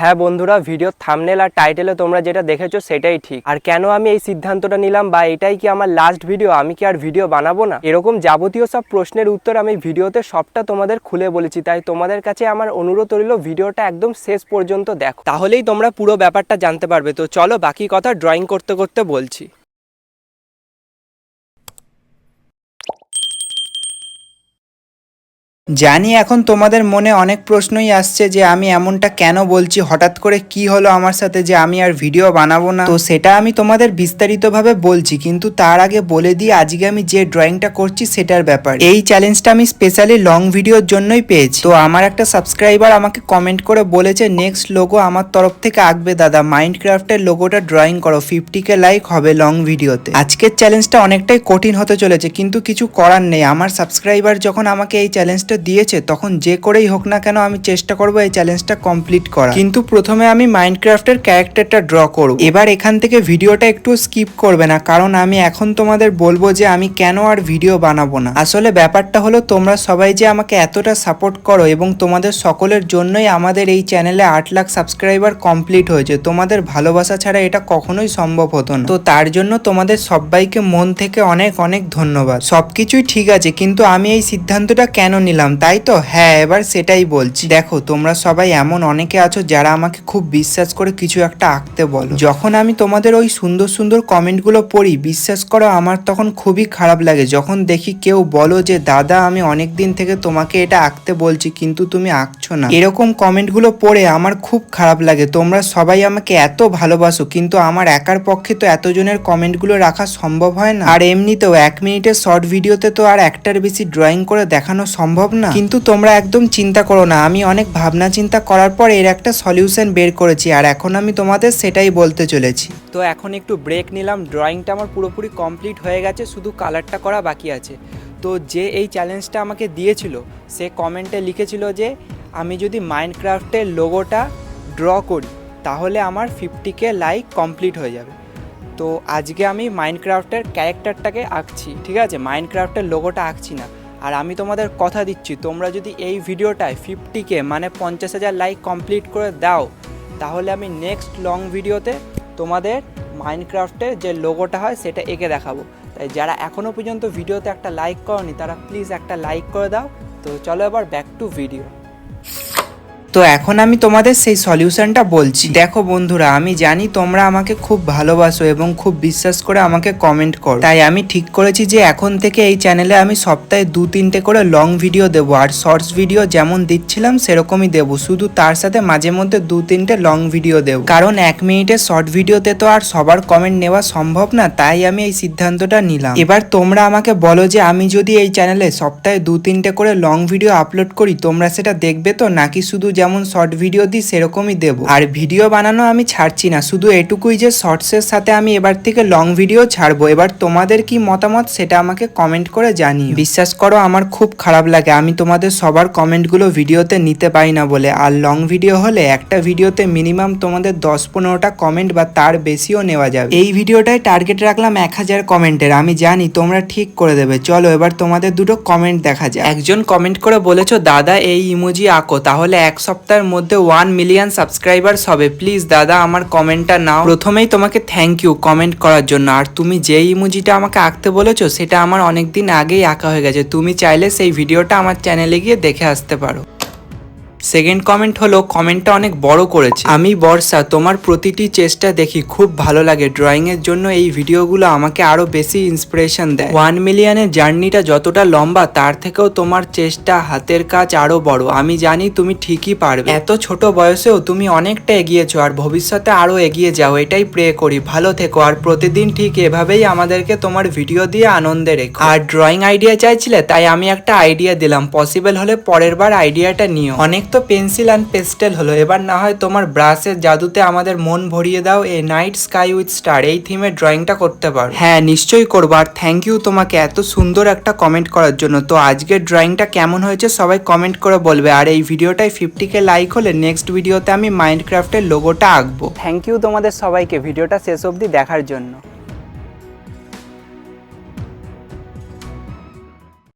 হ্যাঁ বন্ধুরা video thumbnail আর টাইটেলে তোমরা যেটা দেখেছ সেটাই ঠিক। আর কেন আমি এই সিদ্ধান্তটা নিলাম বা এটাই কি আমার লাস্ট ভিডিও আমি কি আর ভিডিও বানাবো না? এরকম যাবতীয় সব প্রশ্নের উত্তর আমি ভিডিওতে সবটা তোমাদের খুলে বলেছি, তাই তোমাদের কাছে আমার অনুরোধ রইল ভিডিওটা একদম শেষ পর্যন্ত দেখো। তাহলেই তোমরা পুরো ব্যাপারটা জানতে পারবে। তো চলো বাকি কথা ড্রয়িং করতে করতে বলছি। জানি এখন তোমাদের মনে অনেক প্রশ্নই আসছে যে আমি এমনটা কেন বলছি, হঠাৎ করে কি হলো আমার সাথে যে আমি আর ভিডিও বানাবো না। তো সেটা আমি তোমাদের বিস্তারিতভাবে বলছি, কিন্তু তার আগে বলে দিই, আজকে আমি যে ড্রয়িংটা করছি সেটার ব্যাপারে। এই চ্যালেঞ্জটা আমি স্পেশালি লং ভিডিওর জন্যই পেয়েছি। তো আমার একটা সাবস্ক্রাইবার আমাকে কমেন্ট করে বলেছে নেক্সট লোগো আমার তরফ থেকে আঁকবে দাদা। মাইন্ডক্রাফটের লোগোটা ড্রয়িং করো। ফিফটি কে লাইক হবে লং ভিডিওতে আজকের চ্যালেঞ্জটা অনেকটাই কঠিন হতে চলেছে, কিন্তু কিছু করার নেই। আমার সাবস্ক্রাইবার যখন আমাকে এই চ্যালেঞ্জটা দিয়েছে, তখন যে করেই হোক না কেন আমি চেষ্টা করব এই চ্যালেঞ্জটা কমপ্লিট করা কিন্তু প্রথমে আমি মাইন্ডক্রাফটের ক্যারেক্টারটা ড্র করব। এবার এখান থেকে ভিডিওটা একটু স্কিপ করবে না, কারণ আমি এখন তোমাদের বলব যে আমি কেন আর ভিডিও বানাবো না। আসলে ব্যাপারটা হলো, তোমরা সবাই যে আমাকে এতটা সাপোর্ট করো এবং তোমাদের সকলের জন্যই আমাদের এই চ্যানেলে আট লাখ সাবস্ক্রাইবার কমপ্লিট হয়েছে, তোমাদের ভালোবাসা ছাড়া এটা কখনোই সম্ভব হতো না। তো তার জন্য তোমাদের সবাইকে মন থেকে অনেক অনেক ধন্যবাদ। সবকিছুই ঠিক আছে, কিন্তু আমি এই সিদ্ধান্তটা কেন নিলাম তাই তো? হ্যাঁ এবার সেটাই বলছি। দেখো, তোমরা সবাই এমন অনেকে আছো যারা আমাকে খুব বিশ্বাস করে কিছু একটা আঁকতে বলো। যখন আমি তোমাদের ওই সুন্দর সুন্দর কমেন্টগুলো পড়ি, বিশ্বাস করো আমার তখন খুবই খারাপ লাগে। যখন দেখি কেউ বলো যে, দাদা, আমি অনেক দিন থেকে তোমাকে এটা আঁকতে বলছি, কিন্তু তুমি আঁকছো না। এরকম কমেন্টগুলো পড়ে আমার খুব খারাপ লাগে। তোমরা সবাই আমাকে এত ভালোবাসো, কিন্তু আমার একার পক্ষে তো এতজনের কমেন্টগুলো রাখা সম্ভব হয় না। আর এমনিতেও এক মিনিটের শর্ট ভিডিওতে তো আর একটার বেশি ড্রয়িং করে দেখানো সম্ভব না কিন্তু তোমরা একদম চিন্তা করো না আমি অনেক ভাবনা চিন্তা করার পর এর একটা সলিউশন বের করেছি আর এখন আমি তোমাদের সেটাই বলতে চলেছি। তো এখন একটু ব্রেক নিলাম ড্রয়িংটা আমার পুরোপুরি কমপ্লিট হয়ে গেছে শুধু কালারটা করা বাকি আছে। তো যে এই চ্যালেঞ্জটা আমাকে দিয়েছিল সে কমেন্টে লিখেছিল যে আমি যদি মাইনক্রাফটের লোগোটা ড্র করি তাহলে আমার ফিফটি কে লাইক কমপ্লিট হয়ে যাবে। তো আজকে আমি মাইনক্রাফটের ক্যারেক্টারটাকে আঁকছি ঠিক আছে? মাইনক্রাফটের লোগোটা আঁকছি না। আর আমি তোমাদের কথা দিচ্ছি, তোমরা যদি এই ভিডিওটায় ফিফটিকে মানে পঞ্চাশ হাজার লাইক কমপ্লিট করে দাও, তাহলে আমি নেক্সট লং ভিডিওতে তোমাদের মাইনক্রাফ্টের যে লোগোটা হয় সেটা এঁকে দেখাবো। তাই যারা এখনও পর্যন্ত ভিডিওতে একটা লাইক করনি, তারা প্লিজ একটা লাইক করে দাও। তো চলো এবার ব্যাক টু ভিডিও তো এখন আমি তোমাদের সেই সলিউশনটা বলছি। দেখো বন্ধুরা, আমি জানি তোমরা আমাকে খুব ভালোবাসো এবং খুব বিশ্বাস করে আমাকে কমেন্ট করো। তাই আমি ঠিক করেছি যে এখন থেকে এই চ্যানেলে আমি সপ্তাহে দু তিনটে করে লং ভিডিও দেবো আর শর্টস ভিডিও যেমন দিচ্ছিলাম সেরকমই দেবো। শুধু তার সাথে মাঝে মধ্যে দু তিনটে লং ভিডিও দেবো। কারণ এক মিনিটের শর্ট ভিডিওতে তো আর সবার কমেন্ট নেওয়া সম্ভব না, তাই আমি এই সিদ্ধান্তটা নিলাম। এবার তোমরা আমাকে বলো যে আমি যদি এই চ্যানেলে সপ্তাহে দু তিনটে করে লং ভিডিও আপলোড করি, তোমরা সেটা দেখবে তো? নাকি শুধু যেমন শর্ট ভিডিও দিই সেরকমই দেবো। আর ভিডিও বানানো আমি ছাড়ছি না, শুধু এটুকুই যে শর্টসের সাথে আমি এবার থেকে লং ভিডিও ছাড়বো। এবার তোমাদের কি মতামত সেটা আমাকে কমেন্ট করে জানি বিশ্বাস করো, আমার খুব খারাপ লাগে। আমি তোমাদের সবার কমেন্টগুলো ভিডিওতে নিতে পারি না বলে। আর লং ভিডিও হলে একটা ভিডিওতে মিনিমাম তোমাদের দশ পনেরোটা কমেন্ট বা তার বেশিও নেওয়া যাবে। এই ভিডিওটায় টার্গেট রাখলাম এক হাজার কমেন্টের আমি জানি তোমরা ঠিক করে দেবে। চলো, এবার তোমাদের দুটো কমেন্ট দেখা যায় একজন কমেন্ট করে বলেছ, দাদা, এই ইমোজি আঁকো। তাহলে এক সপ্তাহের মধ্যে ওয়ান মিলিয়ন সাবস্ক্রাইবার্স হবে। প্লিজ দাদা, আমার কমেন্টটা নাও। প্রথমেই তোমাকে থ্যাংক ইউ কমেন্ট করার জন্য। আর তুমি যে ইমোজিটা আমাকে আঁকতে বলেছ, সেটা আমার অনেক দিন আগেই আঁকা হয়ে গেছে। তুমি চাইলে সেই ভিডিওটা আমার চ্যানেলে গিয়ে দেখে আসতে পারো। সেকেন্ড কমেন্ট হলো কমেন্টটা অনেক বড় করেছে। আমি, বর্ষা, তোমার প্রতিটি চেষ্টা দেখি, খুব ভালো লাগে। ড্রয়িং এর জন্য এই ভিডিওগুলো আমাকে আরও বেশি ইন্সপিরেশন দেয়। ওয়ান মিলিয়নের জার্নিটা যতটা লম্বা, তার থেকেও তোমার চেষ্টা, হাতের কাজ আরও বড়। আমি জানি তুমি ঠিকই পারবে। এত ছোট বয়সেও তুমি অনেকটা এগিয়েছো, আর ভবিষ্যতে আরও এগিয়ে যাও। এটাই প্রে করি। ভালো থেকো। আর প্রতিদিন ঠিক এভাবেই আমাদেরকে তোমার ভিডিও দিয়ে আনন্দে রেখো। আর ড্রয়িং আইডিয়া চাইছিলে, তাই আমি একটা আইডিয়া দিলাম। পসিবল হলে পরের বার আইডিয়াটা নিও। অনেক তো পেন্সিল অ্যান্ড পেস্টেল হলো। এবার না হয় তোমার ব্রাশের জাদুতে আমাদের মন ভরিয়ে দাও এই নাইট স্কাই উইথ স্টার। এই থিমের ড্রয়িংটা করতে পারো। হ্যাঁ নিশ্চয়ই করব। আর থ্যাংক ইউ তোমাকে এত সুন্দর একটা কমেন্ট করার জন্য। তো আজকের ড্রয়িংটা কেমন হয়েছে সবাই কমেন্ট করে বলবে। আর এই ভিডিওটায় কে লাইক হলে নেক্সট ভিডিওতে আমি মাইন্ডক্রাফটের লোগোটা আঁকবো। থ্যাংক ইউ তোমাদের সবাইকে। ভিডিওটা শেষ অবধি দেখার জন্য।